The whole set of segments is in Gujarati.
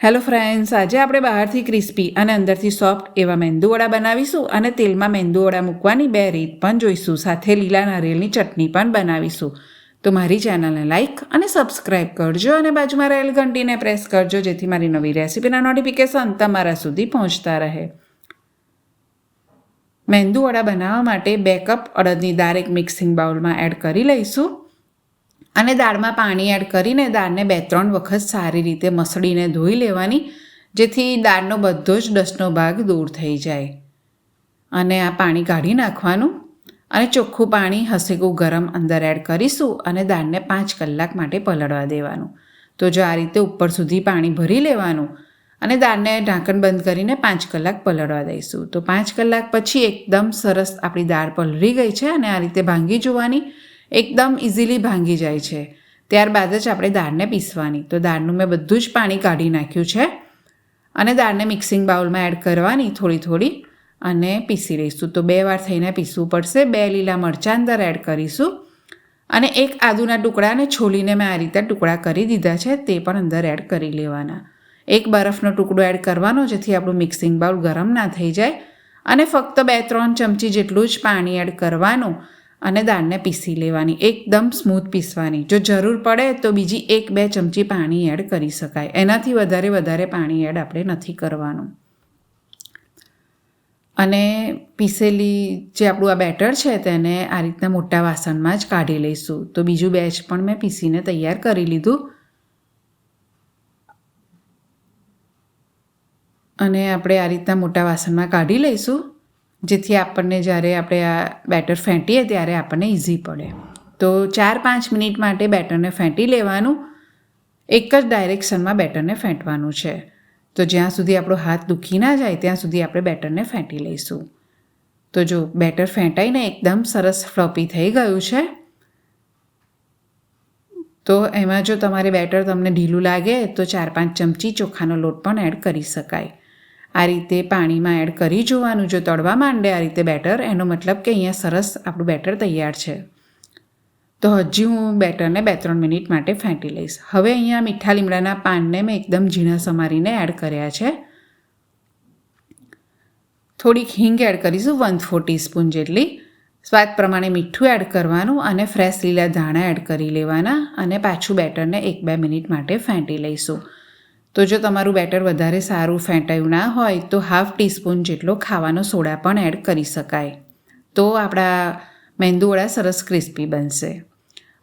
હેલો ફ્રેન્ડ્સ આજે આપણે બહારથી ક્રિસ્પી અને અંદરથી સોફ્ટ એવા મેંદુવડા બનાવીશું અને તેલમાં મેંદુવડા મૂકવાની બે રીત પણ જોઈશું. સાથે લીલા નારિયેળની ચટણી પણ બનાવીશું. તો મારી ચેનલને લાઇક અને સબસ્ક્રાઇબ કરજો અને બાજુમાં રહેલ ઘંટીને પ્રેસ કરજો, જેથી મારી નવી રેસીપીના નોટિફિકેશન તમારા સુધી પહોંચતા રહે. મેંદુવડા બનાવવા માટે બે કપ અડદની દાળ એક મિક્સિંગ બાઉલમાં એડ કરી લઈશું. અને દાળમાં પાણી એડ કરીને દાળને બે ત્રણ વખત સારી રીતે મસળીને ધોઈ લેવાની, જેથી દાળનો બધો જ ડસ્ટનો ભાગ દૂર થઈ જાય. અને આ પાણી કાઢી નાખવાનું અને ચોખ્ખું પાણી હસેકું ગરમ અંદર એડ કરીશું અને દાળને પાંચ કલાક માટે પલળવા દેવાનું. તો જો આ રીતે ઉપર સુધી પાણી ભરી લેવાનું અને દાળને ઢાંકણ બંધ કરીને પાંચ કલાક પલળવા દઈશું. તો પાંચ કલાક પછી એકદમ સરસ આપણી દાળ પલળી ગઈ છે અને આ રીતે ભાંગી જોવાની એકદમ ઇઝીલી ભાંગી જાય છે. ત્યારબાદ જ આપણે દાળને પીસવાની. તો દાળનું મેં બધું જ પાણી કાઢી નાખ્યું છે. અને દાળને મિક્સિંગ બાઉલમાં એડ કરવાની થોડી થોડી અને પીસી લઈશું. તો બે વાર થઈને પીસવું પડશે. બે લીલા મરચાં અંદર એડ કરીશું. અને એક આદુના ટુકડાને છોલીને મેં આ રીતે ટુકડા કરી દીધા છે. તે પણ અંદર એડ કરી લેવાના. એક બરફનો ટુકડો એડ કરવાનો, જેથી આપણું મિક્સિંગ બાઉલ ગરમ ના થઈ જાય. અને ફક્ત બે ત્રણ ચમચી જેટલું જ પાણી એડ કરવાનું. અને દાળને પીસી લેવાની, એકદમ સ્મૂથ પીસવાની. જો જરૂર પડે તો બીજી એક બે ચમચી પાણી એડ કરી શકાય. એનાથી વધારે વધારે પાણી એડ આપણે નથી કરવાનું. અને પીસેલી જે આપણું આ બેટર છે તેને આ રીતના મોટા વાસણમાં જ કાઢી લઈશું. તો બીજું બેચ પણ મેં પીસીને તૈયાર કરી લીધું. અને આપણે આ રીતના મોટા વાસણમાં કાઢી લઈશું. જેથી આપણને જ્યારે આપણે આ બેટર ફેંટીએ ત્યારે આપણને ઇઝી પડે. તો ચાર પાંચ મિનિટ માટે બેટરને ફેંટી લેવાનું. એક જ ડાયરેક્શનમાં બેટરને ફેંટવાનું છે. તો જ્યાં સુધી આપણો હાથ દુખી ના જાય ત્યાં સુધી આપણે બેટરને ફેંટી લઈશું. તો જો બેટર ફેંટાઈને એકદમ સરસ ફ્લોપી થઈ ગયું છે. તો એમાં જો તમારે બેટર તમને ઢીલું લાગે તો ચાર પાંચ ચમચી ચોખાનો લોટ પણ એડ કરી શકાય. આ રીતે પાણીમાં એડ કરી જોવાનું. જો તળવા માંડે આ રીતે બેટર, એનો મતલબ કે અહીંયા સરસ આપણું બેટર તૈયાર છે. તો હજી હું બેટરને બે ત્રણ મિનિટ માટે ફેંટી લઈશ. હવે અહીંયા મીઠા લીમડાના પાનને મેં એકદમ ઝીણા સમારીને એડ કર્યા છે. થોડીક હિંગ એડ કરીશું વન ફોર ટીસ્પૂન જેટલી. સ્વાદ પ્રમાણે મીઠું એડ કરવાનું અને ફ્રેશ લીલા ધાણા એડ કરી લેવાના અને પાછું બેટરને એક બે મિનિટ માટે ફેંટી લઈશું. તો જો તમારું બેટર વધારે સારું ફેંટાયું ના હોય, તો હાફ ટીસ્પૂન જેટલો ખાવાનો સોડા પણ એડ કરી શકાય. તો આપણા મેંદુવડા સરસ ક્રિસ્પી બનશે.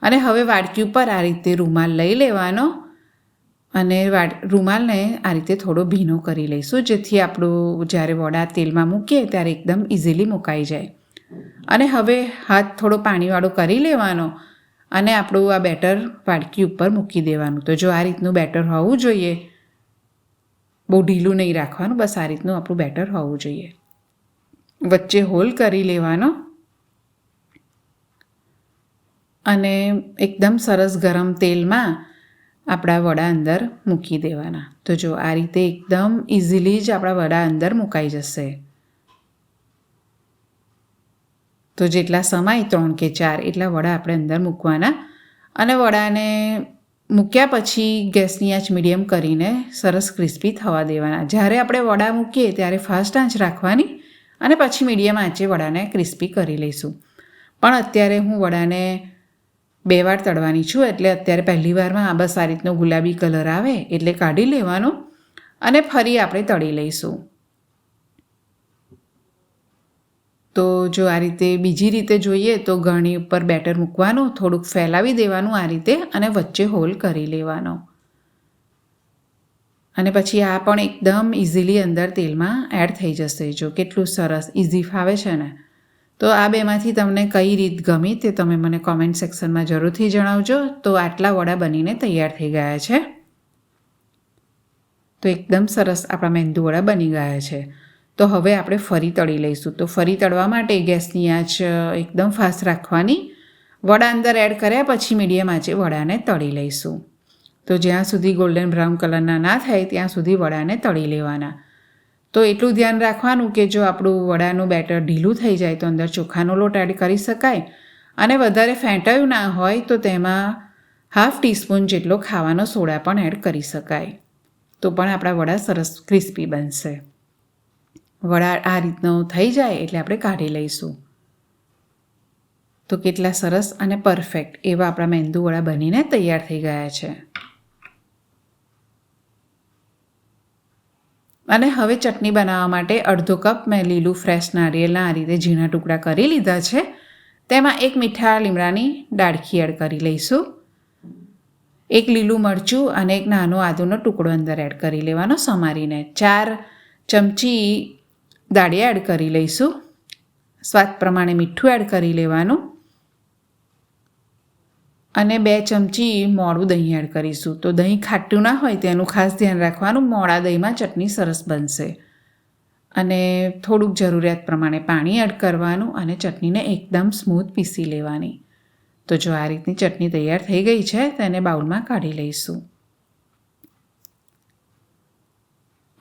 અને હવે વાડકી ઉપર આ રીતે રૂમાલ લઈ લેવાનો અને વાડ, રૂમાલને આ રીતે થોડો ભીનો કરી લઈશું, જેથી આપણું જ્યારે વડા તેલમાં મૂકીએ ત્યારે એકદમ ઇઝીલી મુકાઈ જાય. અને હવે હાથ થોડો પાણીવાળો કરી લેવાનો અને આપણું આ બેટર વાડકી ઉપર મૂકી દેવાનું. તો જો આ રીતનું બેટર હોવું જોઈએ બહુ ઢીલું નહીં રાખવાનું, બસ આ રીતનું આપણું બેટર હોવું જોઈએ. વચ્ચે હોલ કરી લેવાનો. અને એકદમ સરસ ગરમ તેલમાં આપણા વડા અંદર મૂકી દેવાના. તો જો આ રીતે એકદમ ઇઝીલી જ આપણા વડા અંદર મુકાઈ જશે. તો જેટલા સમય, ત્રણ કે ચાર, એટલા વડા આપણે અંદર મૂકવાના. અને વડાને મૂક્યા પછી ગેસની આંચ મીડિયમ કરીને સરસ ક્રિસ્પી થવા દેવાના. જ્યારે આપણે વડા મૂકીએ ત્યારે ફાસ્ટ આંચ રાખવાની અને પછી મીડિયમ આંચે વડાને ક્રિસ્પી કરી લઈશું. પણ અત્યારે હું વડાને બે વાર તળવાની છું, એટલે અત્યારે પહેલી વારમાં આ બસ આ રીતનો ગુલાબી કલર આવે એટલે કાઢી લેવાનો અને ફરી આપણે તળી લઈશું. તો જો આ રીતે બીજી રીતે જોઈએ તો ઘણી ઉપર બેટર મૂકવાનું, થોડુંક ફેલાવી દેવાનું આ રીતે અને વચ્ચે હોલ કરી લેવાનો. અને પછી આ પણ એકદમ ઇઝીલી અંદર તેલમાં એડ થઈ જશે. જો કેટલું સરસ ઇઝી ફાવે છે ને. તો આ બેમાંથી તમને કઈ રીત ગમી તે તમે મને કોમેન્ટ સેક્શનમાં જરૂરથી જણાવજો. તો આટલા વડા બનીને તૈયાર થઈ ગયા છે. તો એકદમ સરસ આપણા મેંદુ વડા બની ગયા છે. તો હવે આપણે ફરી તળી લઈશું. તો ફરી તળવા માટે ગેસની આંચ એકદમ ફાસ્ટ રાખવાની. વડા અંદર એડ કર્યા પછી મીડિયમ આંચે વડાને તળી લઈશું. તો જ્યાં સુધી ગોલ્ડન બ્રાઉન કલરના ના થાય, ત્યાં સુધી વડાને તળી લેવાના. તો એટલું ધ્યાન રાખવાનું કે જો આપણું વડાનું બેટર ઢીલું થઈ જાય તો અંદર ચોખાનો લોટ એડ કરી શકાય. અને વધારે ફેંટાયું ના હોય તો તેમાં હાફ ટીસ્પૂન જેટલો ખાવાનો સોડા પણ એડ કરી શકાય. તો પણ આપણા વડા સરસ ક્રિસ્પી બનશે. વડા આ રીતનો થઈ જાય એટલે આપણે કાઢી લઈશું. તો કેટલા સરસ અને પરફેક્ટ એવા આપણા મેંદુ વડા બનીને તૈયાર થઈ ગયા છે. અને હવે ચટણી બનાવવા માટે અડધો કપ મેં લીલું ફ્રેશ નારિયેળના આ રીતે ઝીણા ટુકડા કરી લીધા છે. તેમાં એક મીઠા લીમડાની ડાળખી એડ કરી લઈશું. એક લીલું મરચું અને એક નાનો આદુનો ટુકડો અંદર એડ કરી લેવાનો સમારીને. ચાર ચમચી દાળિયા એડ કરી લઈશું. સ્વાદ પ્રમાણે મીઠું એડ કરી લેવાનું. અને બે ચમચી મોડું દહીં એડ કરીશું. તો દહીં ખાટું ના હોય તેનું ખાસ ધ્યાન રાખવાનું. મોડા દહીંમાં ચટણી સરસ બનશે. અને થોડુંક જરૂરિયાત પ્રમાણે પાણી એડ કરવાનું અને ચટણીને એકદમ સ્મૂથ પીસી લેવાની. તો જો આ રીતની ચટણી તૈયાર થઈ ગઈ છે તેને બાઉલમાં કાઢી લઈશું.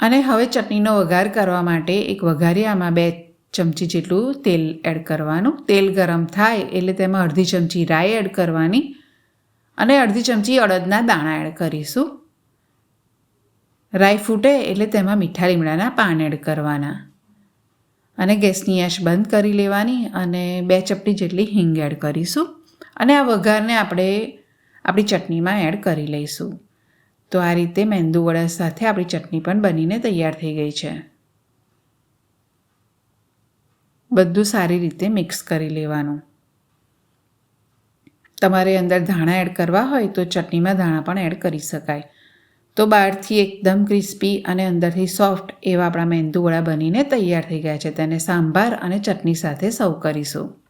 અને હવે ચટણીનો વઘાર કરવા માટે એક વઘારિયામાં બે ચમચી જેટલું તેલ એડ કરવાનું. તેલ ગરમ થાય એટલે તેમાં અડધી ચમચી રાઈ એડ કરવાની અને અડધી ચમચી અડદના દાણા એડ કરીશું. રાઈ ફૂટે એટલે તેમાં મીઠા લીમડાના પાન એડ કરવાના. અને ગેસની આંચ બંધ કરી લેવાની અને બે ચપટી જેટલી હિંગ એડ કરીશું. અને આ વઘારને આપણે આપણી ચટણીમાં એડ કરી લઈશું. તો આ રીતે મેંદુવડા સાથે આપણી ચટણી પણ બનીને તૈયાર થઈ ગઈ છે. બધું સારી રીતે મિક્સ કરી લેવાનું. તમારે અંદર ધાણા એડ કરવા હોય તો ચટણીમાં ધાણા પણ એડ કરી શકાય. તો બહારથી એકદમ ક્રિસ્પી અને અંદરથી સોફ્ટ એવા આપણા મેંદુવડા બનીને તૈયાર થઈ ગયા છે. તેને સાંભાર અને ચટણી સાથે સર્વ કરીશું.